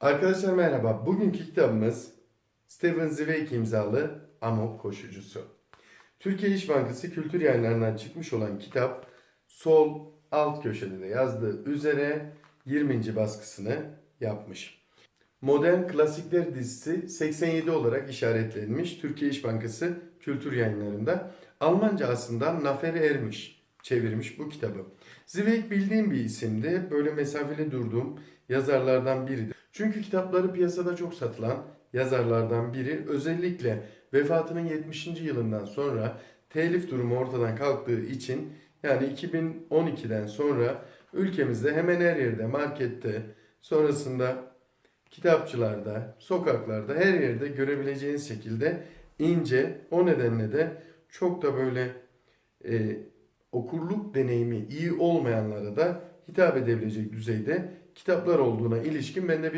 Arkadaşlar merhaba. Bugünkü kitabımız Steven Zweig imzalı Amok Koşucusu. Türkiye İş Bankası Kültür Yayınlarından çıkmış olan kitap sol alt köşede de yazdığı üzere 20. baskısını yapmış. Modern Klasikler dizisi 87 olarak işaretlenmiş Türkiye İş Bankası Kültür Yayınlarında. Almanca aslında Naferi Ermiş çevirmiş bu kitabı. Zweig bildiğim bir isimdi. Böyle mesafeli durduğum yazarlardan biridir. Çünkü kitapları piyasada çok satılan yazarlardan biri. Özellikle vefatının 70. yılından sonra telif durumu ortadan kalktığı için yani 2012'den sonra ülkemizde hemen her yerde markette sonrasında kitapçılarda, sokaklarda her yerde görebileceğiniz şekilde ince o nedenle de çok da böyle e, okurluk deneyimi iyi olmayanlara da hitap edebilecek düzeyde kitaplar olduğuna ilişkin bende bir